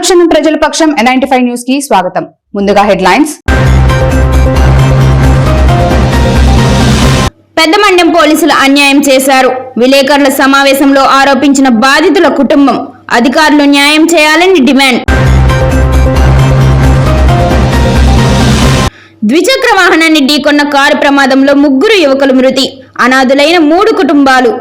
అనుక్షణం ప్రజల పక్షం ninety five న్యూస్కి స్వాగతం. ముందుగా హెడ్లైన్స్. పెద్దమండ్యం పోలీసులు అన్యాయం చేశారు. విలేకరుల సమావేశంలో ఆరోపించిన బాధితుల కుటుంబం అధికారులు న్యాయం చేయాలని డిమాండ్. ద్విచక్ర వాహనాన్ని ఢీకొన్న కారు ప్రమాదంలో ముగ్గురు యువకులు మృతి. అనాథులైన మూడు కుటుంబాలు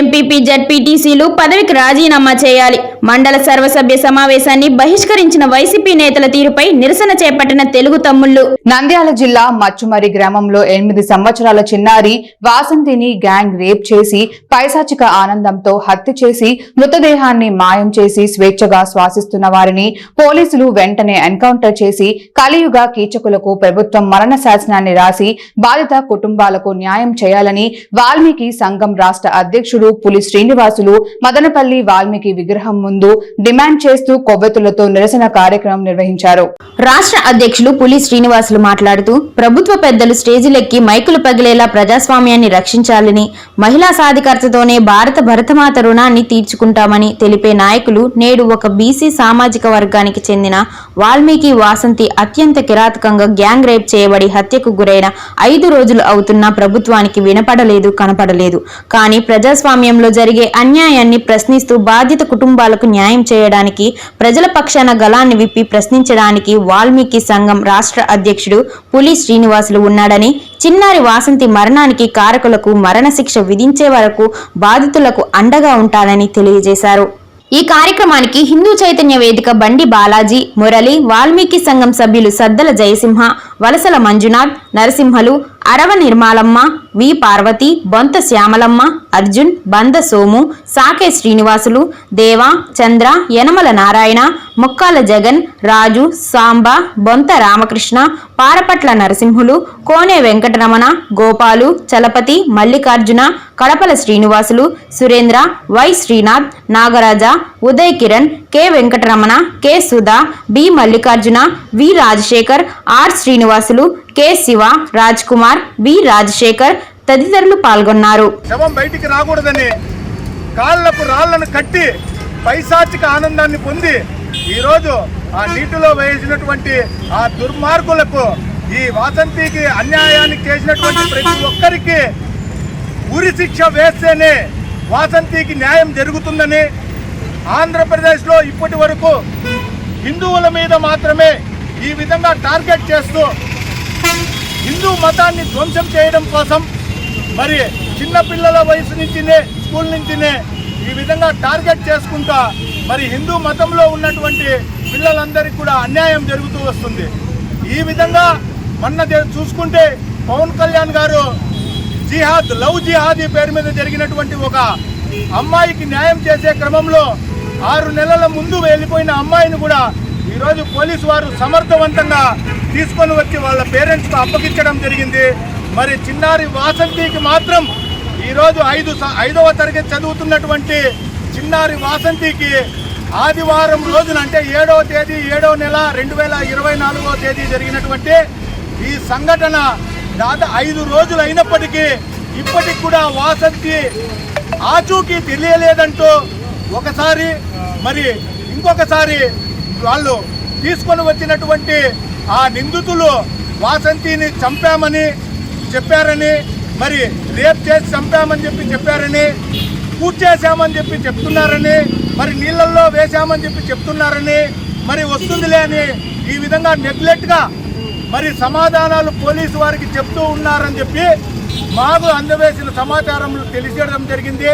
ఎంపీపీ జడ్పీటీసీలు పదవికి రాజీనామా చేయాలి. మండల సర్వసభ్య సమావేశాన్ని బహిష్కరించిన వైసీపీ నేతల తీరుపై నిరసన చేపట్టిన తెలుగు తమ్ముళ్ళు నంద్యాల జిల్లా మచ్చుమరి గ్రామంలో ఎనిమిది సంవత్సరాల చిన్నారి వాసంతిని గ్యాంగ్ రేప్ చేసి పైశాచిక ఆనందంతో హత్య చేసి మృతదేహాన్ని మాయం చేసి స్వేచ్ఛగా శ్వాసిస్తున్న వారిని పోలీసులు వెంటనే ఎన్కౌంటర్ చేసి కలియుగ కీచకులకు ప్రభుత్వం మరణ శాసనాన్ని రాసి బాధిత కుటుంబాలకు న్యాయం చేయాలని వాల్మీకి సంఘం రాష్ట్ర అధ్యక్షుడు పులి శ్రీనివాసులు మదనపల్లి వాల్మీకి విగ్రహం ముందు డిమాండ్ చేస్తూ కొవ్వెతులతో నిరసన కార్యక్రమం నిర్వహించారు. రాష్ట్ర అధ్యక్షులు పులి శ్రీనివాసులు మాట్లాడుతూ ప్రభుత్వ పెద్దలు స్టేజీలెక్కి మైకులు పగిలేలా ప్రజాస్వామ్యాన్ని రక్షించాలని మహిళా సాధికారతతోనే భారత భరతమాత రుణాన్ని తీర్చుకుంటామని తెలిపే నాయకులు నేడు ఒక బీసీ సామాజిక వర్గానికి చెందిన వాల్మీకి వాసంతి అత్యంత కిరాతకంగా గ్యాంగ్ రేప్ చేయబడి హత్యకు గురైన ఐదు రోజులు అవుతున్నా ప్రభుత్వానికి వినపడలేదు కనపడలేదు. కానీ ప్రజాస్వామ్యంలో జరిగే అన్యాయాన్ని ప్రశ్నిస్తూ బాధిత కుటుంబాలకు న్యాయం చేయడానికి ప్రజల పక్షాన గలాన్ని విప్పి ప్రశ్నించడానికి వాల్మీకి సంఘం రాష్ట్ర అధ్యక్షుడు పులి శ్రీనివాసులు ఉన్నాడని చిన్నారి వాసంతి మరణానికి కారకులకు మరణశిక్ష విధించే వరకు బాధితులకు అండగా ఉంటానని తెలియజేశారు. ఈ కార్యక్రమానికి హిందూ చైతన్య వేదిక బండి బాలాజీ మురళి వాల్మీకి సంఘం సభ్యులు సద్దల జయసింహ వలసల మంజునాథ్ నరసింహలు అరవ నిర్మాలమ్మ వి. పార్వతి బొంత శ్యామలమ్మ అర్జున్ బంద సోము సాకే శ్రీనివాసులు దేవ చంద్ర Yanamala Narayana ముక్కాల Jagan Raju Samba Bonta Ramakrishna Parapatla Narasimhulu Kone Venkataramana Gopalu Chalapathi Mallikarjuna Kadapala Srinivasulu Surendra Y. Srinath Nagaraja Uday Kiran K. Venkataramana K. Sudha B. Mallikarjuna V. Rajasekhar R. Srinivasulu K. Shiva Raj Kumar B Rajasekhar తదితరులు పాల్గొన్నారు. శవం బయటికి రాకూడదని కాళ్ళకు రాళ్ళను కట్టి పైశాచిక ఆనందాన్ని పొంది ఈరోజు ఆ నీటిలో వేసినటువంటి ఆ దుర్మార్గులకు ఈ వాసంతికి అన్యాయానికి చేసినటువంటి ప్రతి ఒక్కరికి ఉరి శిక్ష వేస్తేనే వాసంతికి న్యాయం జరుగుతుందని ఆంధ్రప్రదేశ్లో ఇప్పటి వరకు హిందువుల మీద మాత్రమే ఈ విధంగా టార్గెట్ చేస్తూ హిందూ మతాన్ని ధ్వంసం చేయడం కోసం మరి చిన్నపిల్లల వయసు నుంచినే స్కూల్ నుంచినే ఈ విధంగా టార్గెట్ చేసుకుంటా మరి హిందూ మతంలో ఉన్నటువంటి పిల్లలందరికీ కూడా అన్యాయం జరుగుతూ వస్తుంది. ఈ విధంగా మొన్న చూసుకుంటే పవన్ కళ్యాణ్ గారు జిహాద్ లవ్ జిహాద్ పేరు మీద జరిగినటువంటి ఒక అమ్మాయికి న్యాయం చేసే క్రమంలో ఆరు నెలల ముందు వెళ్ళిపోయిన అమ్మాయిని కూడా ఈరోజు పోలీసు వారు సమర్థవంతంగా తీసుకొని వచ్చి వాళ్ళ పేరెంట్స్కు అప్పగించడం జరిగింది. మరి చిన్నారి వాసంతికి మాత్రం ఈరోజు ఐదు స- ఐదవ తరగతి చదువుతున్నటువంటి చిన్నారి వాసంతికి ఆదివారం రోజున అంటే ఏడవ తేదీ ఏడవ నెల రెండు వేల ఇరవై నాలుగవ తేదీ జరిగినటువంటి ఈ సంఘటన దాదా ఐదు రోజులు అయినప్పటికీ ఇప్పటికి కూడా వాసంతి ఆచూకీ తెలియలేదంటూ ఒకసారి మరి ఇంకొకసారి వాళ్ళు తీసుకొని వచ్చినటువంటి ఆ నిందితులు వాసంతిని చంపామని చెప్పారని మరి రేప్ చేసి చంపామని చెప్పి చెప్పారని పూర్తి చేశామని చెప్పి చెప్తున్నారని మరి నీళ్ళల్లో వేశామని చెప్పి చెప్తున్నారని మరి వస్తుందిలే అని ఈ విధంగా నెగ్లెక్ట్గా మరి సమాధానాలు పోలీసు వారికి చెప్తూ ఉన్నారని చెప్పి మాకు అందవేసిన సమాచారం తెలియజేయడం జరిగింది.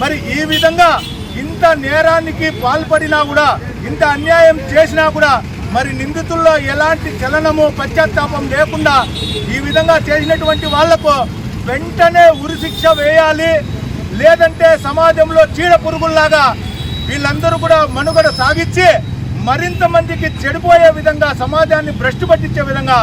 మరి ఈ విధంగా ఇంత నేరానికి పాల్పడినా కూడా ఇంత అన్యాయం చేసినా కూడా మరి నిందితుల్లో ఎలాంటి చలనము పశ్చాత్తాపం లేకుండా ఈ విధంగా చేసినటువంటి వాళ్ళకు వెంటనే ఉరిశిక్ష వేయాలి. లేదంటే సమాజంలో చీడ పురుగుల్లాగా వీళ్ళందరూ కూడా మనుగడ సాగించి మరింత మందికి చెడిపోయే విధంగా సమాజాన్ని భ్రష్టు పట్టించే విధంగా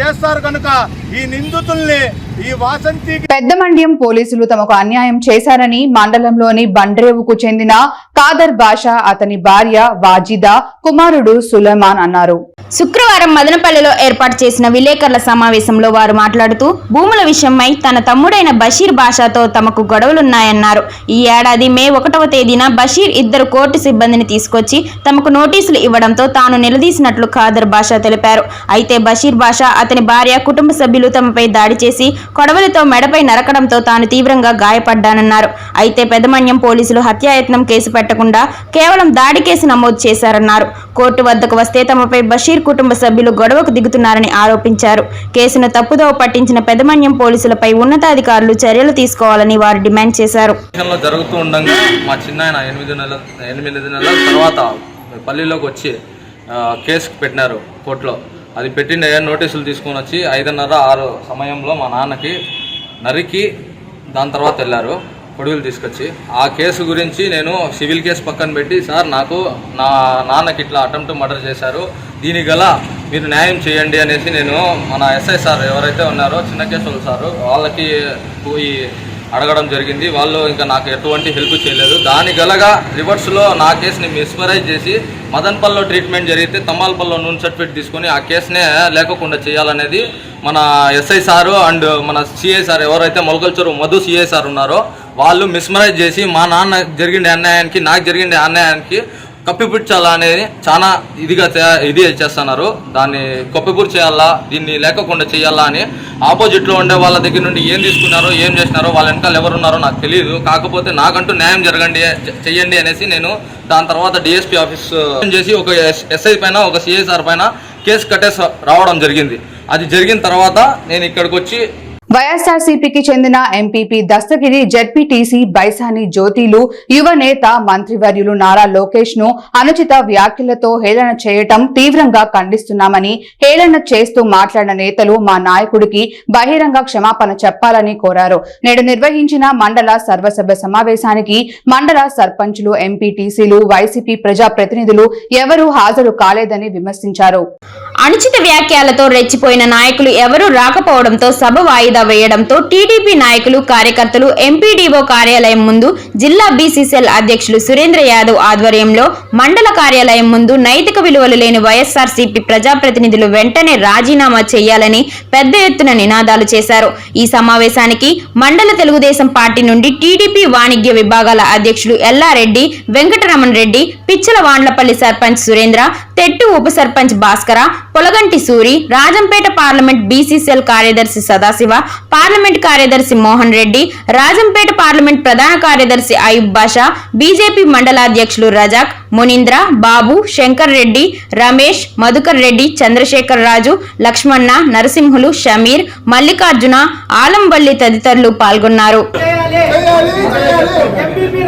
చేస్తారు కనుక ఈ నిందితుల్ని ఈ వాసంతికి పెద్దమండ్యం పోలీసులు తమకు అన్యాయం చేశారని మండలంలోని బండ్రేవుకు చెందిన కాదర్ బాషా అతని భార్య వాజిదా కుమారుడు సులేమాన్ అన్నారు. శుక్రవారం మదనపల్లెలో ఏర్పాటు చేసిన విలేకరుల సమావేశంలో వారు మాట్లాడుతూ భూముల విషయమై తన తమ్ముడైన బషీర్ బాషాతో తమకు గొడవలున్నాయన్నారు. ఈ ఏడాది మే ఒకటవ తేదీన బషీర్ ఇద్దరు కోర్టు సిబ్బందిని తీసుకొచ్చి తమకు నోటీసులు ఇవ్వడంతో తాను నిలదీసినట్లు ఖాదర్ బాషా తెలిపారు. అయితే బషీర్ బాషా అతని భార్య కుటుంబ సభ్యులు తమపై దాడి చేసి కొడవలితో మెడపై నరకడంతో తాను తీవ్రంగా గాయపడ్డానన్నారు. అయితే పెదమన్యం పోలీసులు హత్యాయత్నం కేసు పెట్టకుండా కేవలం దాడి కేసు నమోదు చేశారన్నారు. కోర్టు వద్దకు వస్తే తమపై బషీర్ కుటుంబ సభ్యులు గొడవకు దిగుతున్నారని ఆరోపించారు. కేసును తప్పుదోవ పట్టించిన పెదమన్యం పోలీసులపై ఉన్నతాధికారులు చర్యలు తీసుకోవాలని వారు డిమాండ్ చేశారు. జరుగుతూ ఉండగా మా చిన్నాయన ఎనిమిది నెలల ఎనిమిది నెలల తర్వాత పల్లిలోకి వచ్చి కేసు పెట్టినారు కోర్టులో. అది పెట్టిన నోటీసులు తీసుకొని వచ్చి ఐదున్నర ఆరు సమయంలో మా నాన్నకి నరికి దాని తర్వాత వెళ్ళారు. కొడుగులు తీసుకొచ్చి ఆ కేసు గురించి నేను సివిల్ కేసు పక్కన పెట్టి సార్ నాకు నా నాన్నకి ఇట్లా అటెంప్ట్ మర్డర్ చేశారు దీని గల మీరు న్యాయం చేయండి అనేసి నేను మన ఎస్ఐ సార్ ఎవరైతే ఉన్నారో చిన్న కేసులు సారు వాళ్ళకి పోయి అడగడం జరిగింది. వాళ్ళు ఇంకా నాకు ఎటువంటి హెల్ప్ చేయలేదు. దాని గలగా రివర్స్లో నా కేసుని మిస్మరైజ్ చేసి మదన్పల్లో ట్రీట్మెంట్ జరిగితే తమ్మాలపల్లో నూనె సర్టిఫికేట్ తీసుకొని ఆ కేసునే లేకుండా చేయాలనేది మన ఎస్ఐ సారు అండ్ మన సిఐ సార్ ఎవరైతే మొలకల్చూరు మధు సిఐ సార్ ఉన్నారో వాళ్ళు మిస్మరైజ్ చేసి మా నాన్న జరిగిన అన్యాయానికి నాకు జరిగిన అన్యాయానికి కప్పిపుడ్చాలా అనేది చాలా ఇదిగా ఇది చేస్తున్నారు. దాన్ని కప్పిపుడి చేయాలా దీన్ని లేకుండా చేయాలా అని ఆపోజిట్లో ఉండే వాళ్ళ దగ్గర నుండి ఏం తీసుకున్నారో ఏం చేసినారో వాళ్ళ వెనకాల ఎవరున్నారో నాకు తెలియదు కాకపోతే నాకంటూ న్యాయం జరగండి చెయ్యండి అనేసి నేను దాని తర్వాత డిఎస్పీ ఆఫీస్ చేసి ఒక ఎస్ఐ పైన ఒక సిఐసార్ పైన కేసు కట్టేసి రావడం జరిగింది. అది జరిగిన తర్వాత నేను ఇక్కడికి వచ్చి వైఎస్ఆర్సీపీకి చెందిన ఎంపీపీ దస్తగిరి జడ్పీటీసీ బైసాని జ్యోతిలు యువ నేత మంత్రివర్యులు నారా లోకేష్ను అనుచిత వ్యాఖ్యలతో హేళన చేయటం తీవ్రంగా ఖండిస్తున్నామని హేళన చేస్తూ మాట్లాడిన నేతలు మా నాయకుడికి బహిరంగ క్షమాపణ చెప్పాలని కోరారు. నేడు నిర్వహించిన మండల సర్వసభ్య సమావేశానికి మండల సర్పంచులు ఎంపీటీసీలు వైసీపీ ప్రజా ప్రతినిధులు ఎవరూ హాజరు కాలేదని విమర్శించారు. అనుచిత వ్యాఖ్యలతో రెచ్చిపోయిన నాయకులు ఎవరూ రాకపోవడంతో సభ వాయిదా వేయడంతో టీడీపీ నాయకులు కార్యకర్తలు ఎంపీడీఓ కార్యాలయం ముందు జిల్లా బీసీసీఎల్ అధ్యక్షులు సురేంద్ర యాదవ్ ఆధ్వర్యంలో మండల కార్యాలయం ముందు నైతిక విలువలు లేని వైఎస్ఆర్సీపీ ప్రజాప్రతినిధులు వెంటనే రాజీనామా చేయాలని పెద్ద ఎత్తున నినాదాలు చేశారు. ఈ సమావేశానికి మండల తెలుగుదేశం పార్టీ నుండి టీడీపీ వాణిజ్య విభాగాల అధ్యక్షులు ఎల్లారెడ్డి వెంకటరమణ రెడ్డి పిచ్చల వాండ్లపల్లి సర్పంచ్ సురేంద్ర తెట్టు ఉప సర్పంచ్ భాస్కర పొలగంటి సూరి రాజంపేట పార్లమెంట్ బీసీసీఎల్ కార్యదర్శి సదాశివ పార్లమెంట్ కార్యదర్శి మోహన్ రెడ్డి రాజంపేట పార్లమెంట్ ప్రధాన కార్యదర్శి అయూబ్ బాషా బీజేపీ మండలాధ్యక్షులు రజాక్ మునీంద్ర బాబు శంకర్ రెడ్డి రమేష్ మధుకర్ రెడ్డి చంద్రశేఖర్ రాజు లక్ష్మణ నరసింహులు షమీర్ మల్లికార్జున ఆలంబల్లి తదితరులు పాల్గొన్నారు. ఎంపీపీ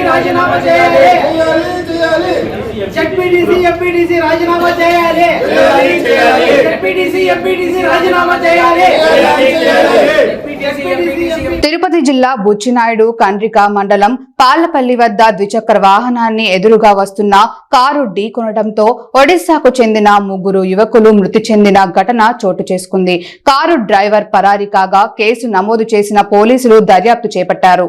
రాజీనామా చేయాలి ఎంపీపీ రాజీనామా చేయాలి ఎంపీపీ రాజీనామా చేయాలి జడ్పీటీసీ ఎంపీటీసీ రాజీనామా చేయాలి జడ్పీటీసీ ఎంపీటీసీ రాజీనామా చేయాలి తిరుపతి జిల్లా బుచ్చినాయుడు కండ్రిక మండలం పాలపల్లి వద్ద ద్విచక్ర వాహనాన్ని ఎదురుగా వస్తున్న కారు ఢీకొనడంతో ఒడిశాకు చెందిన ముగ్గురు యువకులు మృతి చెందిన ఘటన చోటు చేసుకుంది. కారు డ్రైవర్ పరారి కాగా కేసు నమోదు చేసిన పోలీసులు దర్యాప్తు చేపట్టారు.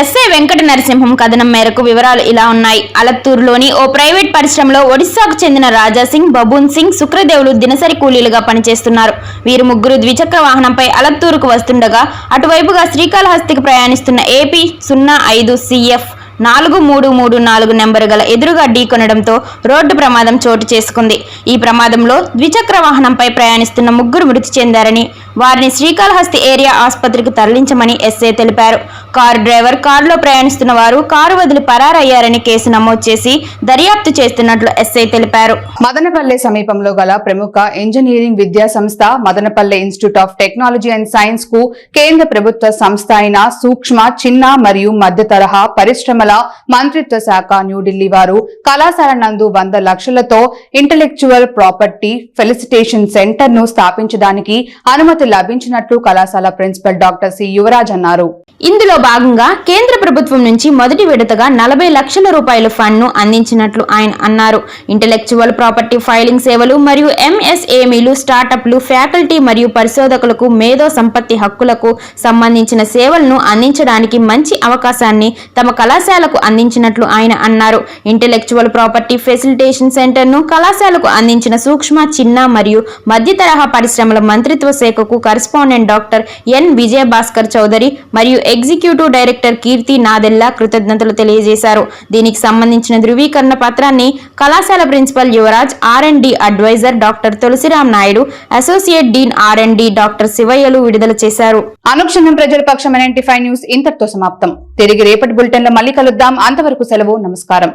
ఎస్ఐ వెంకట నరసింహం కథనం మేరకు వివరాలు ఇలా ఉన్నాయి. అలత్తూరులోని ఓ ప్రైవేట్ పరిశ్రమలో ఒడిశాకు చెందిన రాజాసింగ్ బబున్ బబూన్ సింగ్ శుక్రదేవులు దినసరి కూలీలుగా పనిచేస్తున్నారు. వీరు ముగ్గురు ద్విచక్ర వాహనంపై అలత్తూరుకు వస్తుండగా అటువైపుగా శ్రీకాళహస్తికి ప్రయాణిస్తున్న ఏపీ సున్నా ఐదు సిఎఫ్ నాలుగు మూడు మూడు నాలుగు నెంబర్ గల ఎదురుగా ఢీకొనడంతో రోడ్డు ప్రమాదం చోటు చేసుకుంది. ఈ ప్రమాదంలో ద్విచక్ర వాహనంపై ప్రయాణిస్తున్న ముగ్గురు మృతి చెందారని వారిని శ్రీకాళహస్తి ఏరియా ఆసుపత్రికి తరలించమని ఎస్ఐ తెలిపారు. కారు డ్రైవర్ కారులో ప్రయాణిస్తున్న వారు కారు వదిలి పరారయ్యారని కేసు నమోదు చేసి దర్యాప్తు చేస్తున్నట్లు ఎస్ఐ తెలిపారు. మదనపల్లె సమీపంలో గల ప్రముఖ ఇంజనీరింగ్ విద్యా సంస్థ Madanapalle institute of technology and సైన్స్కు కేంద్ర ప్రభుత్వ సంస్థ అయిన సూక్ష్మ చిన్న మరియు మధ్య తరహా పరిశ్రమల మంత్రిత్వ శాఖ న్యూఢిల్లీ వారు కళాశాల నందు వంద లక్షలతో ఇంటలెక్చువల్ ప్రాపర్టీ ఫెలిసిటేషన్ సెంటర్ను స్థాపించడానికి అనుమతి లభించినట్లు కళాశాల ప్రిన్సిపల్ డాక్టర్ సి యువరాజ్ అన్నారు. ఇందులో భాగంగా కేంద్ర ప్రభుత్వం నుంచి మొదటి విడతగా నలభై లక్షల రూపాయల ఫండ్ను అందించినట్లు ఆయన అన్నారు. ఇంటలెక్చువల్ ప్రాపర్టీ ఫైలింగ్ సేవలు మరియు ఎంఎస్ఏమీలు స్టార్టప్లు ఫ్యాకల్టీ మరియు పరిశోధకులకు మేధో సంపత్తి హక్కులకు సంబంధించిన సేవలను అందించడానికి మంచి అవకాశాన్ని తమ కళాశాలకు అందించినట్లు ఆయన అన్నారు. ఇంటలెక్చువల్ ప్రాపర్టీ ఫెసిలిటేషన్ సెంటర్ను కళాశాలకు అందించిన సూక్ష్మ చిన్న మరియు మధ్య తరహా పరిశ్రమల మంత్రిత్వ శాఖకు correspondent doctor N. Vijayabhaskar Chowdary మరియు ఎగ్జిక్యూటివ్ డైరెక్టర్ కీర్తి నాదెల్లా కృతజ్ఞతలు తెలియజేశారు. దీనికి సంబంధించిన ధృవీకరణ పత్రాన్ని కళాశాల principal Yuvaraj R and D adviser doctor Tulasiram Naidu associate dean R and D doctor శివయ్యలు విడుదల చేశారు. అనుక్షణం ప్రజల పక్షం నైన్టీ న్యూస్ ఇంతటితో సమాప్తం. తిరిగి రేపటి బులెటిన్లో మళ్ళీ కలుద్దాం. అంతవరకు సెలవు నమస్కారం.